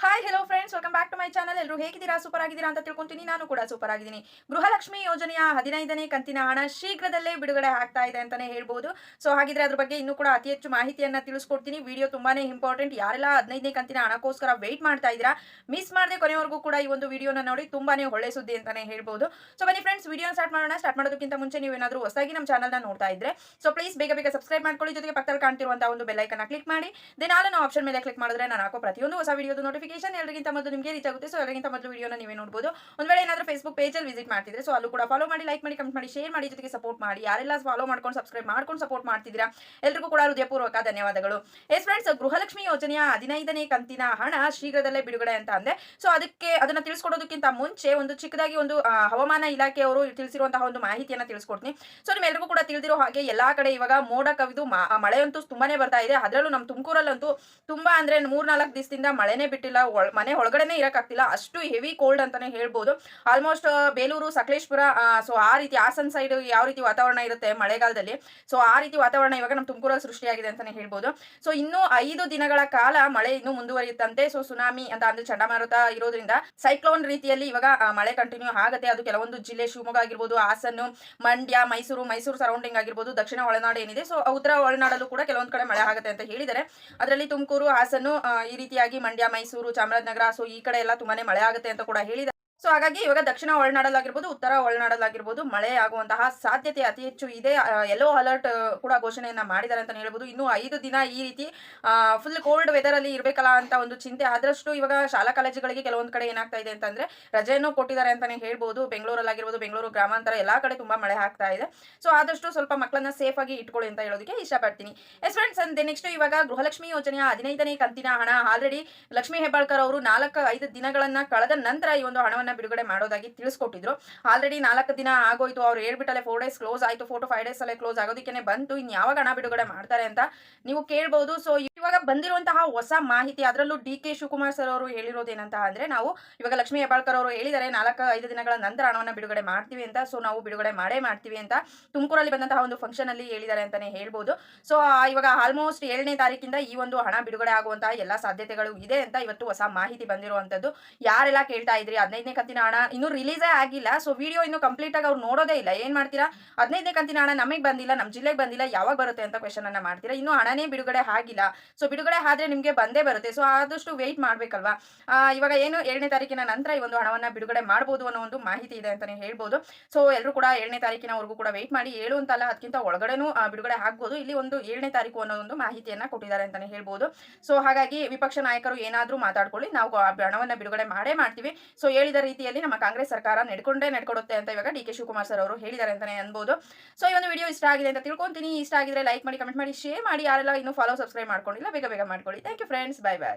Hi. Friends welcome back to my channel ಎಲ್ಲರೂ ಹೇಗಿದ್ದೀರಾ? Super ಆಗಿದ್ದೀರಾ ಅಂತ ತಿಳ್ಕೊಂತೀನಿ. ನಾನು ಕೂಡ ಸೂಪರ್ ಆಗಿದ್ದೀನಿ. ಗೃಹಲಕ್ಷ್ಮಿ ಯೋಜನೆಯ ಹದಿನೈದನೇ ಕಂತಿನ ಹಣ ಶೀಘ್ರದಲ್ಲೇ ಬಿಡುಗಡೆ ಆಗ್ತಾ ಇದೆ ಅಂತಾನೆ ಹೇಳ್ಬೋದು. ಸೊ ಹಾಗಿದ್ರೆ ಅದ್ರ ಬಗ್ಗೆ ಇನ್ನೂ ಕೂಡ ಅತಿ ಹೆಚ್ಚು ಮಾಹಿತಿಯನ್ನ ತಿಳಿಸ್ಕೊಡ್ತೀನಿ. ವಿಡಿಯೋ ತುಂಬಾನೇ ಇಂಪಾರ್ಟೆಂಟ್ ಯಾರೆಲ್ಲ ಹದಿನೈದನೇ ಕಂತಿನ ಹಣಕ್ಕೋಸ್ಕರ ವೆಯ್ಟ್ ಮಾಡ್ತಾ ಇದ್ದೀರಾ ಮಿಸ್ ಮಾಡದೆ ಕೊನೆವರೆಗೂ ಕೂಡ ಈ ಒಂದು ವಿಡಿಯೋನ ನೋಡಿ ತುಂಬಾನೇ ಒಳ್ಳೆ ಸುದ್ದಿ ಅಂತಾನೆ ಹೇಳ್ಬೋದು. ಸೊ ಬನ್ನಿ ಫ್ರೆಂಡ್ಸ್ ವಿಡಿಯೋ ಸ್ಟಾರ್ಟ್ ಮಾಡೋಣ. ಸ್ಟಾರ್ಟ್ ಮಾಡೋದಕ್ಕಿಂತ ಮುಂಚೆ ನೀವು ಏನಾದರೂ ಹೊಸದಾಗಿ ನಮ್ಮ ಚಾನಲ್ನ ನೋಡ್ತಾ ಇದ್ರೆ ಸೊ ಪ್ಲೀಸ್ ಬೇಗ ಬೇಗ ಸಬ್ಸ್ಕ್ರೈಬ್ ಮಾಡ್ಕೊಳ್ಳಿ. ಜೊತೆಗೆ ಪಕ್ಕದಲ್ಲಿ ಕಾಣ್ತಿರುವಂತಹ ಒಂದು ಬೆಲ್ಲೈಕನ್ನ ಕ್ಲಿಕ್ ಮಾಡಿ. ದೆನ್ ಆಲ್ ಆಪ್ಷನ್ ಮೇಲೆ ಕ್ಲಿಕ್ ಮಾಡಿದ್ರೆ ನಾನು ಹಾಕೋ ಪ್ರತಿಯೊಂದು ಹೊಸ ವಿಡಿಯೋದು ನೋಟಿಫಿಕೇಶನ್ ಎಲ್ಲರಿಗಿಂತ ಮೊದಲು ನಿಮಗೆ ರೀಚ್ ಆಗುತ್ತೆ. ಸೊ ಅದಕ್ಕಿಂತ ಮೊದಲು ವಿಡಿಯೋನ ನೀವೇ ನೋಡಬಹುದು ಒಂದು ವೇಳೆ ಏನಾದರೂ ಫೇಸ್ಬುಕ್ ಪೇಜಲ್ಲಿ ವಿಸಿಟ್ ಮಾಡ್ತಿದ್ರೆ ಸೊ ಅಲ್ಲೂ ಕೂಡ ಫಾಲೋ ಮಾಡಿ ಲೈಕ್ ಮಾಡಿ ಕಮೆಂಟ್ ಮಾಡಿ ಶೇರ್ ಮಾಡಿ ಜೊತೆಗೆ ಸಪೋರ್ಟ್ ಮಾಡಿ. ಯಾರೆಲ್ಲ ಫಾಲೋ ಮಾಡ್ಕೊಂಡು ಸಬ್ಸ್ಕ್ರೈಬ್ ಮಾಡ್ಕೊಂಡು ಸಪೋರ್ಟ್ ಮಾಡ್ತಿದ್ದೀರಾ, ಎಲ್ರಿಗೂ ಕೂಡ ಹೃದಯಪೂರ್ವಕ ಧನ್ಯವಾದಗಳು. ಎಸ್ ಫ್ರೆಂಡ್ಸ್ ಗೃಹಲಕ್ಷ್ಮಿ ಯೋಜನೆಯ ಹದಿನೈದನೇ ಕಂತಿನ ಹಣ ಶೀಘ್ರದಲ್ಲೇ ಬಿಡುಗಡೆ ಅಂತ ಅಂದೆ. ಸೊ ಅದಕ್ಕೆ, ಅದನ್ನ ತಿಳಿಸ್ಕೊಡೋದಕ್ಕಿಂತ ಮುಂಚೆ ಒಂದು ಚಿಕ್ಕದಾಗಿ ಒಂದು ಹವಾಮಾನ ಇಲಾಖೆಯವರು ತಿಳಿಸಿರುವಂತಹ ಒಂದು ಮಾಹಿತಿಯನ್ನು ತಿಳಿಸ್ಕೊಡ್ತೀನಿ. ಸೊ ನಿಮ್ಮೆಲ್ಲರಿಗೂ ಕೂಡ ತಿಳಿದಿರೋ ಹಾಗೆ ಎಲ್ಲಾ ಕಡೆ ಇವಾಗ ಮೋಡ ಕವಿದು ಮಳೆಯಂತೂ ತುಂಬಾನೇ ಬರ್ತಾ ಇದೆ. ಅದರಲ್ಲೂ ನಮ್ಮ ತುಮಕೂರಲ್ಲಂತೂ ತುಂಬಾ ಅಂದ್ರೆ ಮೂರ್ನಾಲ್ಕು ದಿವಸದಿಂದ ಮಳೆನೇ ಬಿಟ್ಟಿಲ್ಲ. ಮನೆ ಒಳಗಡೆನೆ ಇರಕ್ಕಾಗ್ತಿಲ್ಲ. ಅಷ್ಟು ಹೆವಿ ಕೋಲ್ಡ್ ಅಂತಾನೆ ಹೇಳ್ಬೋದು. ಆಲ್ಮೋಸ್ಟ್ ಬೇಲೂರು, ಸಕಲೇಶ್ಪುರ ಸೊ ಆ ರೀತಿ ಹಾಸನ್ ಸೈಡ್ ಯಾವ ರೀತಿ ವಾತಾವರಣ ಇರುತ್ತೆ ಮಳೆಗಾಲದಲ್ಲಿ? ಸೊ ಆ ರೀತಿ ವಾತಾವರಣ ಇವಾಗ ನಮ್ಮ ತುಮಕೂರಲ್ಲಿ ಸೃಷ್ಟಿಯಾಗಿದೆ ಅಂತಾನೆ ಹೇಳ್ಬೋದು. ಸೊ ಇನ್ನೂ ಐದು ದಿನಗಳ ಕಾಲ ಮಳೆ ಇನ್ನೂ ಮುಂದುವರಿಯುತ್ತಂತೆ. ಸೊ ಸುನಾಮಿ ಅಂತ ಅಂದ್ರೆ ಚಂಡಮಾರುತ ಇರೋದ್ರಿಂದ ಸೈಕ್ಲೋನ್ ರೀತಿಯಲ್ಲಿ ಇವಾಗ ಮಳೆ ಕಂಟಿನ್ಯೂ ಆಗುತ್ತೆ. ಅದು ಕೆಲವೊಂದು ಜಿಲ್ಲೆ ಶಿವಮೊಗ್ಗ ಆಗಿರ್ಬೋದು, ಹಾಸನ್ನು, ಮಂಡ್ಯ, ಮೈಸೂರು ಮೈಸೂರು ಸರೌಂಡಿಂಗ್ ಆಗಿರ್ಬೋದು, ದಕ್ಷಿಣ ಒಳನಾಡು ಏನಿದೆ. ಸೊ ಉತ್ತರ ಒಳನಾಡಲ್ಲೂ ಕೂಡ ಕೆಲವೊಂದು ಕಡೆ ಮಳೆ ಆಗುತ್ತೆ ಅಂತ ಹೇಳಿದ್ದಾರೆ. ಅದರಲ್ಲಿ ತುಮಕೂರು, ಹಾಸನ್ನು ಈ ರೀತಿಯಾಗಿ ಮಂಡ್ಯ, ಮೈಸೂರು, ಚಾಮರಾಜನಗರ ಸೊ ಈ ಕಡೆ ಎಲ್ಲ ತುಂಬಾನೇ ಮಳೆ ಆಗುತ್ತೆ ಅಂತ ಕೂಡ ಹೇಳಿದ್ದಾರೆ ಸೊ ಹಾಗಾಗಿ ಇವಾಗ ದಕ್ಷಿಣ ಒಳನಾಡಲ್ಲಾಗಿರ್ಬೋದು ಉತ್ತರ ಒಳನಾಡಲ್ಲಾಗಿರ್ಬೋದು ಮಳೆ ಆಗುವಂತಹ ಸಾಧ್ಯತೆ ಅತಿ ಹೆಚ್ಚು ಇದೆ. ಯೆಲ್ಲೋ ಅಲರ್ಟ್ ಕೂಡ ಘೋಷಣೆಯನ್ನ ಮಾಡಿದ್ದಾರೆ ಅಂತ ಹೇಳ್ಬೋದು. ಇನ್ನು ಐದು ದಿನ ಈ ರೀತಿ ಫುಲ್ ಕೋಲ್ಡ್ ವೆದರ್ ಅಲ್ಲಿ ಇರಬೇಕಲ್ಲ ಅಂತ ಒಂದು ಚಿಂತೆ. ಆದಷ್ಟು ಇವಾಗ ಶಾಲಾ ಕಾಲೇಜುಗಳಿಗೆ ಕೆಲವೊಂದು ಕಡೆ ಏನಾಗ್ತಾ ಇದೆ ಅಂತಂದ್ರೆ ರಜೆಯನ್ನು ಕೊಟ್ಟಿದ್ದಾರೆ ಅಂತಾನೆ ಹೇಳ್ಬೋದು. ಬೆಂಗಳೂರಲ್ಲಾಗಿರ್ಬೋದು ಬೆಂಗಳೂರು ಗ್ರಾಮಾಂತರ ಎಲ್ಲಾ ಕಡೆ ತುಂಬಾ ಮಳೆ ಆಗ್ತಾ ಇದೆ. ಸೊ ಆದಷ್ಟು ಸ್ವಲ್ಪ ಮಕ್ಕಳನ್ನ ಸೇಫ್ ಆಗಿ ಇಟ್ಕೊಳ್ಳಿ ಅಂತ ಹೇಳೋದಕ್ಕೆ ಇಷ್ಟಪಡ್ತೀನಿ. ಎಸ್ ಫ್ರೆಂಡ್ಸ್ ಅಂದೆ ನೆಕ್ಸ್ಟ್ ಇವಾಗ ಗೃಹಲಕ್ಷ್ಮಿ ಯೋಜನೆಯ ಹದಿನೈದನೇ ಕಂತಿನ ಹಣ. ಆಲ್ರೆಡಿ ಲಕ್ಷ್ಮೀ ಹೆಬ್ಬಾಳ್ಕರ್ ಅವರು ನಾಲ್ಕು, ಐದು ದಿನಗಳನ್ನ ಕಳೆದ ನಂತರ ಈ ಒಂದು ಹಣವನ್ನ ಬಿಡುಗಡೆ ಮಾಡೋದಾಗಿ ತಿಳಿಸ್ಕೊಟ್ಟಿದ್ರು. ಆಲ್ರೆಡಿ ನಾಲ್ಕು ದಿನ ಆಗೋಯ್ತು, ಅವ್ರು ಹೇಳ್ಬಿಟ್ಟಲೆ ಫೋರ್ ಡೇಸ್ ಕ್ಲೋಸ್ ಆಯ್ತು ಫೋಟೋ ಫೈವ್ ಡೇಸ್ ಅಲ್ಲೇ ಕ್ಲೋಸ್ ಆಗೋದಕ್ಕೆ ಬಂತು ಇನ್ ಯಾವಾಗ ಹಣ ಬಿಡುಗಡೆ ಮಾಡ್ತಾರೆ ಅಂತ ನೀವು ಕೇಳ್ಬೋದು. ಸೊ ಇವಾಗ ಬಂದಿರುವಂತಹ ಹೊಸ ಮಾಹಿತಿ, ಅದರಲ್ಲೂ ಡಿ ಕೆ ಶಿವಕುಮಾರ್ ಸರ್ ಅವರು ಹೇಳಿರೋದೇನಂತ ಅಂದ್ರೆ ನಾವು ಇವಾಗ ಲಕ್ಷ್ಮೀ ಹೆಬಾಳ್ಕರ್ ಅವರು ಹೇಳಿದ್ದಾರೆ ನಾಲ್ಕು ಐದು ದಿನಗಳ ನಂತರ ಹಣವನ್ನು ಬಿಡುಗಡೆ ಮಾಡ್ತೀವಿ ಅಂತ ಸೊ ನಾವು ಬಿಡುಗಡೆ ಮಾಡೇ ಮಾಡ್ತೀವಿ ಅಂತ ತುಮಕೂರಲ್ಲಿ ಬಂದಂತಹ ಒಂದು ಫಂಕ್ಷನ್ ಅಲ್ಲಿ ಹೇಳಿದ್ದಾರೆ ಅಂತಾನೆ ಹೇಳ್ಬೋದು. ಸೊ ಇವಾಗ ಆಲ್ಮೋಸ್ಟ್ ಏಳನೇ ತಾರೀಕಿಂದ ಈ ಒಂದು ಹಣ ಬಿಡುಗಡೆ ಆಗುವಂತಹ ಎಲ್ಲ ಸಾಧ್ಯತೆಗಳು ಇದೆ ಅಂತ ಇವತ್ತು ಹೊಸ ಮಾಹಿತಿ ಬಂದಿರುವಂತದ್ದು ಯಾರೆಲ್ಲ ಕೇಳ್ತಾ ಇದ್ರಿ, ಹದಿನೈದನೇ ಕಂತಿನ ಹಣ ಇನ್ನೂ ರಿಲೀಸೇ ಆಗಿಲ್ಲ ಸೊ ವಿಡಿಯೋ ಇನ್ನು ಕಂಪ್ಲೀಟ್ ಆಗಿ ಅವ್ರು ನೋಡೋದೇ ಇಲ್ಲ. ಏನ್ ಮಾಡ್ತೀರಾ? ಹದಿನೈದನೇ ಕಂತಿನ ಹಣ ನಮಗೆ ಬಂದಿಲ್ಲ ನಮ್ಮ ಜಿಲ್ಲೆಗೆ ಬಂದಿಲ್ಲ, ಯಾವಾಗ ಬರುತ್ತೆ ಅಂತ ಕ್ವೆಶನ್ ಅನ್ನ ಮಾಡ್ತೀರಾ? ಇನ್ನು ಹಣನೇ ಬಿಡುಗಡೆ ಆಗಿಲ್ಲ. ಸೊ ಬಿಡುಗಡೆ ಆದ್ರೆ ನಿಮಗೆ ಬಂದೇ ಬರುತ್ತೆ. ಸೊ ಆದಷ್ಟು ವೆಯ್ಟ್ ಮಾಡ್ಬೇಕಲ್ವಾ? ಇವಾಗ ಏನು ಏಳನೇ ತಾರೀಕಿನ ನಂತರ ಈ ಒಂದು ಹಣವನ್ನ ಬಿಡುಗಡೆ ಮಾಡಬಹುದು ಅನ್ನೋ ಒಂದು ಮಾಹಿತಿ ಇದೆ ಅಂತಾನೆ ಹೇಳ್ಬೋದು. ಸೊ ಎಲ್ಲರೂ ಕೂಡ ಏಳನೇ ತಾರೀಕಿನವರೆಗೂ ಕೂಡ ವೆಯ್ಟ್ ಮಾಡಿ. ಏಳು ಅಂತಲ್ಲ ಅದಕ್ಕಿಂತ ಒಳಗಡೆನೂ ಬಿಡುಗಡೆ ಆಗ್ಬೋದು. ಇಲ್ಲಿ ಒಂದು ಏಳನೇ ತಾರೀಕು ಅನ್ನೋ ಒಂದು ಮಾಹಿತಿಯನ್ನ ಕೊಟ್ಟಿದ್ದಾರೆ ಅಂತಾನೆ ಹೇಳ್ಬೋದು. ಸೊ ಹಾಗಾಗಿ ವಿಪಕ್ಷ ನಾಯಕರು ಏನಾದರೂ ಮಾತಾಡ್ಕೊಳ್ಳಿ. ನಾವು ಹಣವನ್ನ ಬಿಡುಗಡೆ ಮಾಡೇ ಮಾಡ್ತೀವಿ. ಸೊ ಹೇಳಿದ ರೀತಿಯಲ್ಲಿ ನಮ್ಮ ಕಾಂಗ್ರೆಸ್ ಸರ್ಕಾರ ನಡ್ಕೊಂಡೇ ನಡ್ಕೊಡುತ್ತೆ ಅಂತ ಇವಾಗ ಡಿ ಕೆ ಶಿವಕುಮಾರ್ ಸರ್ ಅವರು ಹೇಳಿದ್ದಾರೆ ಅಂತಾನೆ ಅನ್ಬೋದು. ಸೊ ಈ ಒಂದು ವಿಡಿಯೋ ಇಷ್ಟ ಆಗಿದೆ ಅಂತ ತಿಳ್ಕೊಂತೀನಿ. ಇಷ್ಟ ಆಗಿದ್ರೆ ಲೈಕ್ ಮಾಡಿ ಕಮೆಂಟ್ ಮಾಡಿ ಶೇರ್ ಮಾಡಿ. ಯಾರೆಲ್ಲ ಇನ್ನೂ ಫಾಲೋ ಸಬ್ಸ್ಕ್ರೈಬ್ ಮಾಡ್ಕೊಂಡಿಲ್ಲ ಬೇಗ ಬೇಗ ಮಾಡ್ಕೊಳ್ಳಿ. Thank you friends bye bye